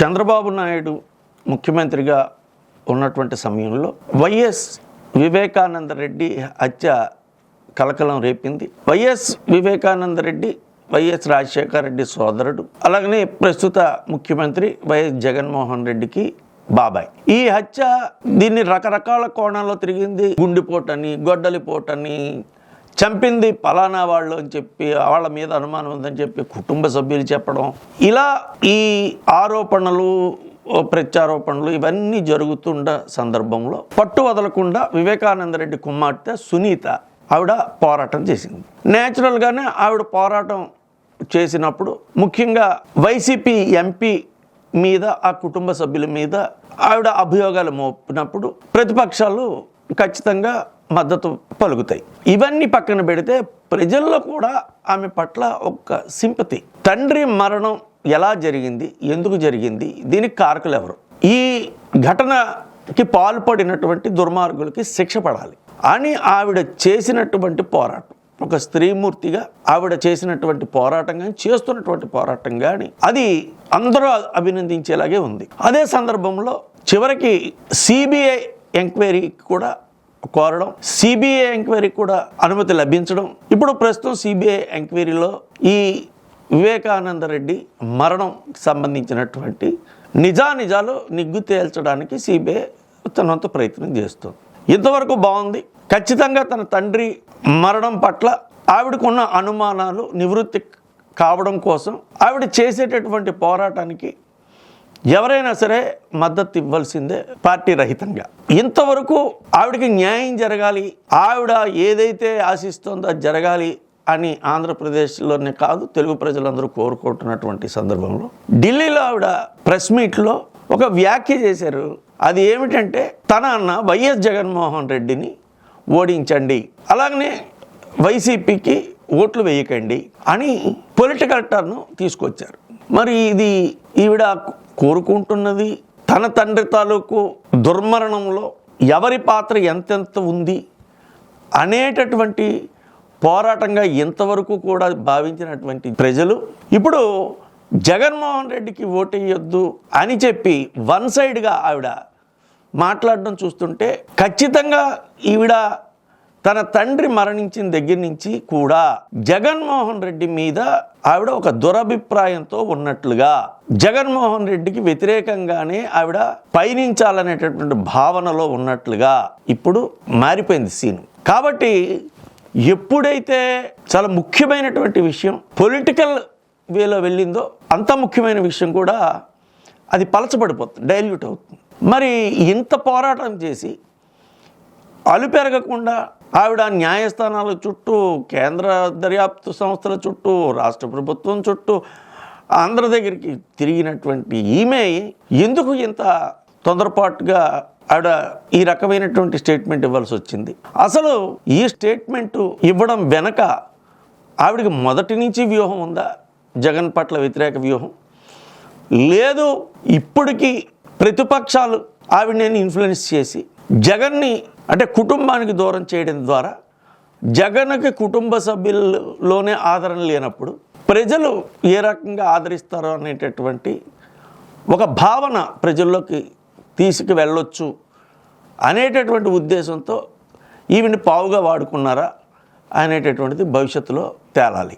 చంద్రబాబు నాయుడు ముఖ్యమంత్రిగా ఉన్నటువంటి సమయంలో వైఎస్ వివేకానంద రెడ్డి హత్య కలకలం రేపింది. వైఎస్ వివేకానంద రెడ్డి వైఎస్ రాజశేఖర రెడ్డి సోదరుడు అలాగనే ప్రస్తుత ముఖ్యమంత్రి వైఎస్ జగన్మోహన్ రెడ్డికి బాబాయ్. ఈ హత్య దీన్ని రకరకాల కోణాల్లో తిరిగింది. గుండెపోటని గొడ్డలిపోటని చంపింది పలానా వాళ్ళు అని చెప్పి వాళ్ళ మీద అనుమానం ఉందని చెప్పి కుటుంబ సభ్యులు చెప్పడం. ఇలా ఈ ఆరోపణలు ప్రత్యారోపణలు ఇవన్నీ జరుగుతున్న సందర్భంలో పట్టు వదలకుండా వివేకానంద రెడ్డి కుమార్తె సునీత ఆవిడ పోరాటం చేసింది. న్యాచురల్గానే ఆవిడ పోరాటం చేసినప్పుడు ముఖ్యంగా వైసీపీ ఎంపీ మీద ఆ కుటుంబ సభ్యుల మీద ఆవిడ అభియోగాలు మోపినప్పుడు ప్రతిపక్షాలు ఖచ్చితంగా మద్దతు పలుకుతాయి. ఇవన్నీ పక్కన పెడితే ప్రజల్లో కూడా ఆమె పట్ల ఒక సింపతి. తండ్రి మరణం ఎలా జరిగింది? ఎందుకు జరిగింది? దీనికి కారకులు ఎవరు? ఈ ఘటనకి పాల్పడినటువంటి దుర్మార్గులకి శిక్ష పడాలి. అని ఆవిడ చేసినటువంటి పోరాటం. ఒక స్త్రీమూర్తిగా ఆవిడ చేసినటువంటి పోరాటం కానీ చేస్తున్నటువంటి పోరాటం కానీ అది అందరూ అభినందించేలాగే ఉంది. అదే సందర్భంలో చివరికి సిబిఐ ఎంక్వైరీకి కూడా కోరడం సిబిఐ ఎంక్వైరీకి కూడా అనుమతి లభించడం. ఇప్పుడు ప్రస్తుతం సిబిఐ ఎంక్వైరీలో ఈ వివేకానంద రెడ్డి మరణం సంబంధించినటువంటి నిజానిజాలు నిగ్గు తేల్చడానికి సిబిఐ తనంత ప్రయత్నం చేస్తుంది. ఇంతవరకు బాగుంది. ఖచ్చితంగా తన తండ్రి మరణం పట్ల ఆవిడకున్న అనుమానాలు నివృత్తి కావడం కోసం ఆవిడ చేసేటటువంటి పోరాటానికి ఎవరైనా సరే మద్దతు ఇవ్వాల్సిందే పార్టీ రహితంగా. ఇంతవరకు ఆవిడకి న్యాయం జరగాలి ఆవిడ ఏదైతే ఆశిస్తుందో అది జరగాలి అని ఆంధ్రప్రదేశ్లోనే కాదు తెలుగు ప్రజలందరూ కోరుకుంటున్నటువంటి సందర్భంలో ఢిల్లీలో ఆవిడ ప్రెస్ మీట్లో ఒక వ్యాఖ్య చేశారు. అది ఏమిటంటే తన అన్న వైఎస్ జగన్మోహన్ రెడ్డిని ఓడించండి అలాగనే వైసీపీకి ఓట్లు వేయకండి అని పొలిటికల్ టర్న్ తీసుకొచ్చారు. మరి ఇది ఈవిడ కోరుకుంటున్నది తన తండ్రి తాలూకు దుర్మరణంలో ఎవరి పాత్ర ఎంతెంత ఉంది అనేటటువంటి పోరాటంగా ఇంతవరకు కూడా భావించినటువంటి ప్రజలు. ఇప్పుడు జగన్మోహన్ రెడ్డికి ఓటేయొద్దు అని చెప్పి వన్ సైడ్గా ఆవిడ మాట్లాడడం చూస్తుంటే ఖచ్చితంగా ఈవిడ తన తండ్రి మరణించిన దగ్గర నుంచి కూడా జగన్మోహన్ రెడ్డి మీద ఆవిడ ఒక దురభిప్రాయంతో ఉన్నట్లుగా జగన్మోహన్ రెడ్డికి వ్యతిరేకంగానే ఆవిడ పయనించాలనేటటువంటి భావనలో ఉన్నట్లుగా ఇప్పుడు మారిపోయింది సీన్. కాబట్టి ఎప్పుడైతే చాలా ముఖ్యమైనటువంటి విషయం పొలిటికల్ వేలో వెళ్ళిందో అంత ముఖ్యమైన విషయం కూడా అది పలచబడిపోతుంది డైల్యూట్ అవుతుంది. మరి ఇంత పోరాటం చేసి అలుపెరగకుండా ఆవిడ న్యాయస్థానాల చుట్టూ కేంద్ర దర్యాప్తు సంస్థల చుట్టూ రాష్ట్ర ప్రభుత్వం చుట్టూ అందరి దగ్గరికి తిరిగినటువంటి ఈమె ఎందుకు ఇంత తొందరపాటుగా ఆవిడ ఈ రకమైనటువంటి స్టేట్మెంట్ ఇవ్వాల్సి వచ్చింది? అసలు ఈ స్టేట్మెంట్ ఇవ్వడం వెనక ఆవిడకి మొదటి నుంచి వ్యూహం ఉందా? జగన్ పట్ల వ్యతిరేక వ్యూహం? లేదు ఇప్పటికీ ప్రతిపక్షాలు ఆవిడ నేను ఇన్ఫ్లుయెన్స్ చేసి జగన్ని అంటే కుటుంబానికి దూరం చేయడం ద్వారా జగన్కి కుటుంబ సభ్యుల్లోనే ఆదరణ లేనప్పుడు ప్రజలు ఏ రకంగా ఆదరిస్తారో అనేటటువంటి ఒక భావన ప్రజల్లోకి తీసుకు వెళ్ళొచ్చు అనేటటువంటి ఉద్దేశంతో ఈవిని పావుగా వాడుకున్నారా అనేటటువంటిది భవిష్యత్తులో తేలాలి.